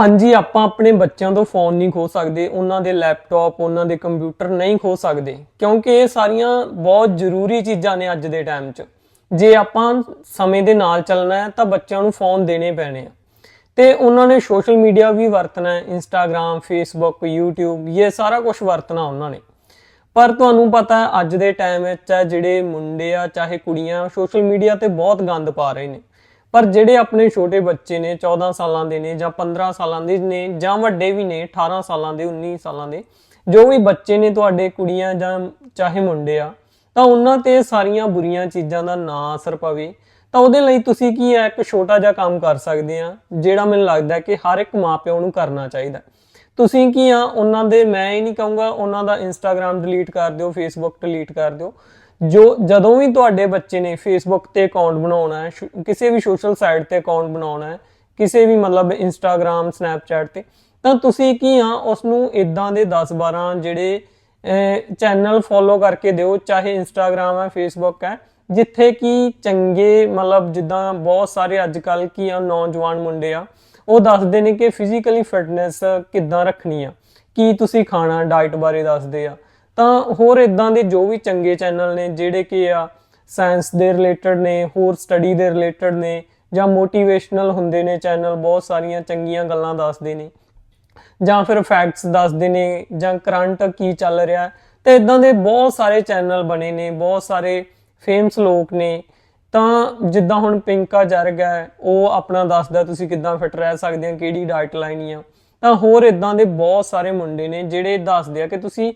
ਹਾਂਜੀ, ਆਪਾਂ ਆਪਣੇ ਬੱਚਿਆਂ ਤੋਂ ਫੋਨ ਨਹੀਂ ਖੋ ਸਕਦੇ, ਉਹਨਾਂ ਦੇ ਲੈਪਟਾਪ ਉਹਨਾਂ ਦੇ ਕੰਪਿਊਟਰ ਨਹੀਂ ਖੋ ਸਕਦੇ, ਕਿਉਂਕਿ ਇਹ ਸਾਰੀਆਂ ਬਹੁਤ ਜ਼ਰੂਰੀ ਚੀਜ਼ਾਂ ਨੇ ਅੱਜ ਦੇ ਟਾਈਮ 'ਚ। ਜੇ ਆਪਾਂ ਸਮੇਂ ਦੇ ਨਾਲ ਚੱਲਣਾ ਹੈ, ਤਾਂ ਬੱਚਿਆਂ ਨੂੰ ਫੋਨ ਦੇਣੇ ਪੈਣੇ ਆ। ਤੇ ਉਹਨਾਂ ਨੇ ਸੋਸ਼ਲ ਮੀਡੀਆ ਵੀ ਵਰਤਣਾ ਹੈ ਇੰਸਟਾਗ੍ਰam ਫੇਸਬੁੱਕ YouTube, ਇਹ ਸਾਰਾ ਕੁਝ ਵਰਤਣਾ ਉਹਨਾਂ ਨੇ। ਪਰ ਤੁਹਾਨੂੰ ਪਤਾ ਅੱਜ ਦੇ ਟਾਈਮ ਵਿੱਚ ਆ ਜਿਹੜੇ ਮੁੰਡੇ ਆ, ਚਾਹੇ ਕੁੜੀਆਂ ਸੋਸ਼ਲ ਮੀਡੀਆ ਤੇ ਬਹੁਤ ਗੰਦ ਪਾ ਰਹੇ ਨੇ। ਪਰ ਜਿਹੜੇ ਆਪਣੇ ਛੋਟੇ ਬੱਚੇ ਨੇ 14 ਸਾਲਾਂ ਦੇ ਨੇ ਜਾਂ 15 ਸਾਲਾਂ ਦੇ ਨੇ ਜਾਂ ਵੱਡੇ ਵੀ ਨੇ 18 ਸਾਲਾਂ ਦੇ 19 ਸਾਲਾਂ ਦੇ, ਜੋ ਵੀ ਬੱਚੇ ਨੇ ਤੁਹਾਡੇ ਕੁੜੀਆਂ ਜਾਂ ਚਾਹੇ ਮੁੰਡੇ ਆ, ਤਾਂ ਉਹਨਾਂ ਤੇ ਸਾਰੀਆਂ ਬੁਰੀਆਂ ਚੀਜ਼ਾਂ ਦਾ ਨਾ ਅਸਰ ਪਵੇ, ਤਾਂ ਉਹਦੇ ਲਈ ਤੁਸੀਂ ਕੀ ਹੈ ਇੱਕ ਛੋਟਾ ਜਿਹਾ ਕੰਮ ਕਰ ਸਕਦੇ ਆ, ਜਿਹੜਾ ਮੈਨੂੰ ਲੱਗਦਾ ਕਿ ਹਰ ਇੱਕ ਮਾਪਿਓ ਨੂੰ ਕਰਨਾ ਚਾਹੀਦਾ। ਤੁਸੀਂ ਕੀ ਆ, ਉਹਨਾਂ ਦੇ, ਮੈਂ ਇਹ ਨਹੀਂ ਕਹੂੰਗਾ, ਉਹਨਾਂ ਦਾ ਇੰਸਟਾਗ੍ਰam ਡਿਲੀਟ ਕਰ ਦਿਓ ਫੇਸਬੁੱਕ ਡਿਲੀਟ ਕਰ ਦਿਓ ਜੋ ਜਦੋਂ ਵੀ ਤੁਹਾਡੇ ਬੱਚੇ ਨੇ ਫੇਸਬੁੱਕ ਤੇ ਅਕਾਊਂਟ ਬਣਾਉਣਾ ਹੈ, ਸ਼ੋ- ਕਿਸੇ ਵੀ ਸੋਸ਼ਲ ਸਾਈਟ ਤੇ ਅਕਾਊਂਟ ਬਣਾਉਣਾ ਹੈ, ਕਿਸੇ ਵੀ ਮਤਲਬ ਇੰਸਟਾਗ੍ਰam ਸਨੈਪਚੈਟ ਤੇ, ਤਾਂ ਤੁਸੀਂ ਕੀ ਆ ਉਸ ਨੂੰ ਇਦਾਂ ਦੇ 10 12 ਜਿਹੜੇ ਚੈਨਲ ਫੋਲੋ ਕਰਕੇ ਦਿਓ, ਚਾਹੇ ਇੰਸਟਾਗ੍ਰam ਹੈ ਫੇਸਬੁੱਕ ਹੈ, ਜਿੱਥੇ ਕਿ ਚੰਗੇ ਮਤਲਬ ਜਿੱਦਾਂ ਬਹੁਤ ਸਾਰੇ ਅੱਜ ਕੱਲ ਕੀ ਆ, ਨੌਜਵਾਨ ਮੁੰਡੇ ਆ, ਉਹ ਦੱਸਦੇ ਨੇ ਕਿ ਫਿਜ਼ੀਕਲੀ ਫਿਟਨੈਸ ਕਿੱਦਾਂ ਰੱਖਣੀ ਆ, ਕੀ ਤੁਸੀਂ ਖਾਣਾ ਡਾਈਟ ਬਾਰੇ ਦੱਸਦੇ ਆ ਤਾਂ ਹੋਰ ਇਦਾਂ ਦੇ ਜੋ ਵੀ ਚੰਗੇ ਚੈਨਲ ਨੇ, ਜਿਹੜੇ ਕਿ ਆ ਸਾਇੰਸ ਦੇ ਰਿਲੇਟਡ ਨੇ, ਹੋਰ ਸਟੱਡੀ ਦੇ ਰਿਲੇਟਡ ਨੇ, ਜਾਂ ਮੋਟੀਵੇਸ਼ਨਲ ਹੁੰਦੇ ਨੇ ਚੈਨਲ ਬਹੁਤ ਸਾਰੀਆਂ ਚੰਗੀਆਂ ਗੱਲਾਂ ਦੱਸਦੇ ਨੇ, ਜਾਂ ਫਿਰ ਫੈਕਟਸ ਦੱਸਦੇ ਨੇ, ਜਾਂ ਕਰੰਟ ਕੀ ਚੱਲ ਰਿਹਾ ਹੈ। ਤੇ ਇਦਾਂ ਦੇ ਬਹੁਤ ਸਾਰੇ ਚੈਨਲ ਬਣੇ ਨੇ, ਬਹੁਤ ਸਾਰੇ ਫੇਮਸ ਲੋਕ ਨੇ, ਤਾਂ ਜਿੱਦਾਂ ਹੁਣ ਪਿੰਕਾ ਜਰਗ ਹੈ, ਉਹ ਆਪਣਾ ਦੱਸਦਾ, ਤੁਸੀਂ ਕਿੱਦਾਂ ਫਿਟ ਰਹਿ ਸਕਦੇ ਹੋ, ਕਿਹੜੀ ਡਾਈਟ ਲਾਈਨੀ ਆ ਤਾਂ ਹੋਰ ਇਦਾਂ ਦੇ ਬਹੁਤ ਸਾਰੇ ਮੁੰਡੇ ਨੇ, ਜਿਹੜੇ ਦੱਸਦੇ ਆ ਕਿ ਤੁਸੀਂ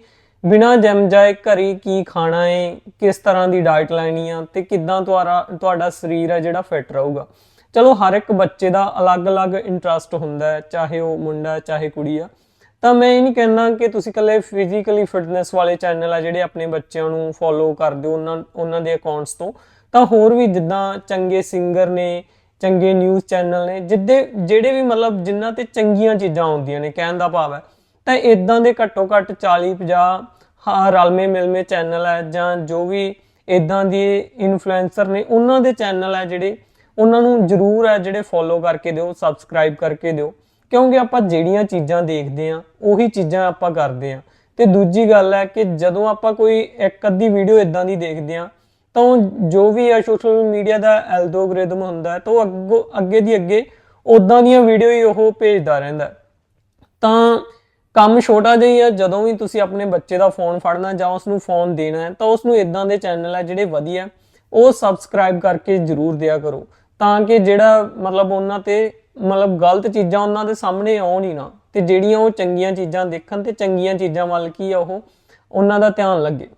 ਬਿਨਾਂ ਜਮ ਜਾਏ ਘਰੇ ਕੀ ਖਾਣਾ ਏ, ਕਿਸ ਤਰ੍ਹਾਂ ਦੀ ਡਾਈਟ ਲੈਣੀ ਆ ਤੇ ਕਿੱਦਾਂ ਤੁਹਾਡਾ ਤੁਹਾਡਾ ਸਰੀਰ ਹੈ ਜਿਹੜਾ ਫਿਟ ਰਹੂਗਾ। ਚਲੋ ਹਰ ਇੱਕ ਬੱਚੇ ਦਾ ਅਲੱਗ-ਅਲੱਗ ਇੰਟਰਸਟ ਹੁੰਦਾ ਹੈ, ਚਾਹੇ ਉਹ ਮੁੰਡਾ ਚਾਹੇ ਕੁੜੀ ਆ। ਤਾਂ ਮੈਂ ਇਹ ਨਹੀਂ ਕਹਿੰਦਾ ਕਿ ਤੁਸੀਂ ਇਕੱਲੇ ਫਿਜ਼ੀਕਲੀ ਫਿਟਨੈਸ ਵਾਲੇ ਚੈਨਲ ਆ ਜਿਹੜੇ ਆਪਣੇ ਬੱਚਿਆਂ ਨੂੰ ਫੋਲੋ ਕਰ ਦਿਓ ਉਹਨਾਂ ਉਹਨਾਂ ਦੇ ਅਕਾਊਂਟਸ ਤੋਂ। ਤਾਂ ਹੋਰ ਵੀ ਜਿੱਦਾਂ ਚੰਗੇ ਸਿੰਗਰ ਨੇ, ਚੰਗੇ ਨਿਊਜ਼ ਚੈਨਲ ਨੇ, ਜਿੱਦੇ, ਜਿਹੜੇ ਵੀ ਮਤਲਬ ਜਿਨ੍ਹਾਂ ਤੇ ਚੰਗੀਆਂ ਚੀਜ਼ਾਂ ਆਉਂਦੀਆਂ ਨੇ, ਕਹਿਣ ਦਾ ਭਾਵ ਹੈ। ਤਾਂ ਇਦਾਂ ਦੇ ਘੱਟੋ ਘੱਟ 40 50 ਹਾਂ ਰਲਮੇ ਮਿਲਮੇ ਚੈਨਲ ਹੈ ਜਾਂ ਜੋ ਵੀ ਇਦਾਂ ਦੀ ਇਨਫਲੂਐਂਸਰ ਨੇ, ਉਹਨਾਂ ਦੇ ਚੈਨਲ ਹੈ ਜਿਹੜੇ, ਉਹਨਾਂ ਨੂੰ ਜਰੂਰ ਹੈ ਜਿਹੜੇ ਫੋਲੋ ਕਰਕੇ ਦਿਓ ਸਬਸਕ੍ਰਾਈਬ ਕਰਕੇ ਦਿਓ। ਕਿਉਂਕਿ ਆਪਾਂ ਜਿਹੜੀਆਂ ਚੀਜ਼ਾਂ ਦੇਖਦੇ ਆ ਉਹੀ ਚੀਜ਼ਾਂ ਆਪਾਂ ਕਰਦੇ ਆ ਤੇ ਦੂਜੀ ਗੱਲ ਹੈ ਕਿ ਜਦੋਂ ਆਪਾਂ ਕੋਈ ਇੱਕ ਅੱਧੀ ਵੀਡੀਓ ਇਦਾਂ ਦੀ ਦੇਖਦੇ ਆ ਤਾਂ ਉਹ ਜੋ ਵੀ ਹੈ ਸੋਸ਼ਲ ਮੀਡੀਆ ਦਾ ਐਲਗੋਰਿਦਮ ਹੁੰਦਾ ਤਾਂ ਉਹ ਅੱਗੋਂ, ਅੱਗੇ ਦੀ ਅੱਗੇ ਉਦਾਂ ਦੀਆਂ ਵੀਡੀਓ ਹੀ ਉਹ ਭੇਜਦਾ ਰਹਿੰਦਾ ਤਾਂ ਕੰਮ ਛੋਟਾ ਜਿਹਾ ਹੀ ਆ, ਜਦੋਂ ਵੀ ਤੁਸੀਂ ਆਪਣੇ ਬੱਚੇ ਦਾ ਫੋਨ ਫੜਨਾ ਜਾਂ ਉਸ ਨੂੰ ਫੋਨ ਦੇਣਾ ਹੈ, ਤਾਂ ਉਸ ਨੂੰ ਇਦਾਂ ਦੇ ਚੈਨਲ ਆ ਜਿਹੜੇ ਵਧੀਆ ਉਹ ਸਬਸਕ੍ਰਾਈਬ ਕਰਕੇ ਜਰੂਰ ਦਿਆ ਕਰੋ, ਤਾਂ ਕਿ ਜਿਹੜਾ ਮਤਲਬ ਉਹਨਾਂ ਤੇ ਮਤਲਬ ਗਲਤ ਚੀਜ਼ਾਂ ਉਹਨਾਂ ਦੇ ਸਾਹਮਣੇ ਆਉਣ ਹੀ ਨਾ, ਤੇ ਜਿਹੜੀਆਂ ਉਹ ਚੰਗੀਆਂ ਚੀਜ਼ਾਂ ਦੇਖਣ ਤੇ ਚੰਗੀਆਂ ਚੀਜ਼ਾਂ ਵੱਲ ਕੀ ਆ ਉਹ, ਉਹਨਾਂ ਦਾ ਧਿਆਨ ਲੱਗੇ।